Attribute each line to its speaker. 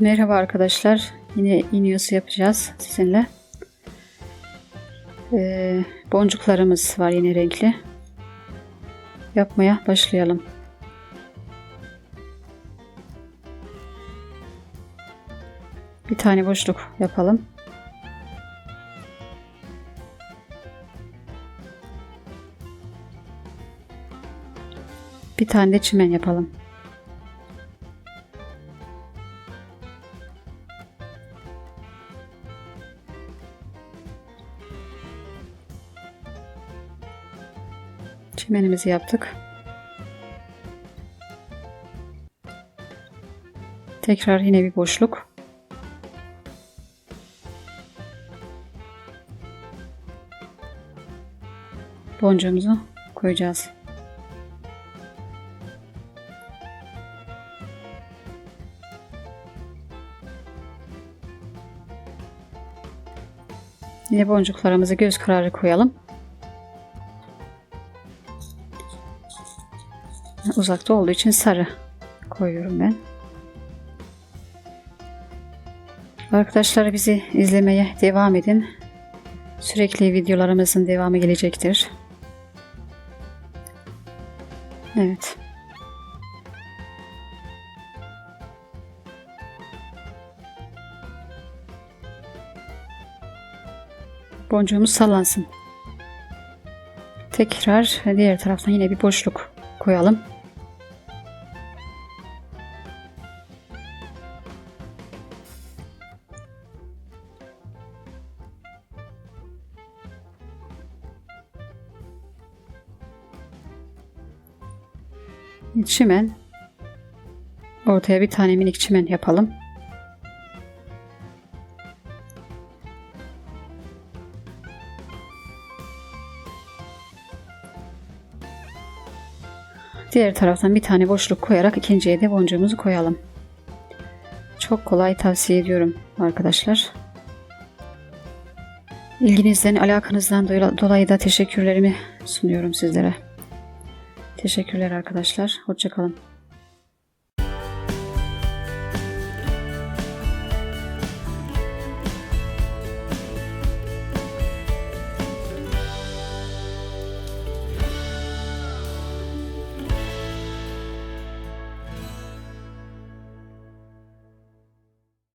Speaker 1: Merhaba arkadaşlar. Yine iniyosu yapacağız sizinle. Ee, boncuklarımız var yine renkli. Yapmaya başlayalım. Bir tane boşluk yapalım. Bir tane de çimen yapalım. Çimenimizi yaptık. Tekrar yine bir boşluk. Boncuğumuzu koyacağız. Yine boncuklarımızı göz kararı koyalım. Uzakta olduğu için sarı koyuyorum ben. Arkadaşlar bizi izlemeye devam edin. Sürekli videolarımızın devamı gelecektir. Evet. Boncuğumuz sallansın. Tekrar diğer taraftan yine bir boşluk koyalım. Çimen. Ortaya bir tane minik çimen yapalım. Diğer taraftan bir tane boşluk koyarak ikinciye de boncuğumuzu koyalım. Çok kolay tavsiye ediyorum arkadaşlar. İlginizden, alakanızdan dolayı da teşekkürlerimi sunuyorum sizlere. Teşekkürler arkadaşlar. Hoşçakalın.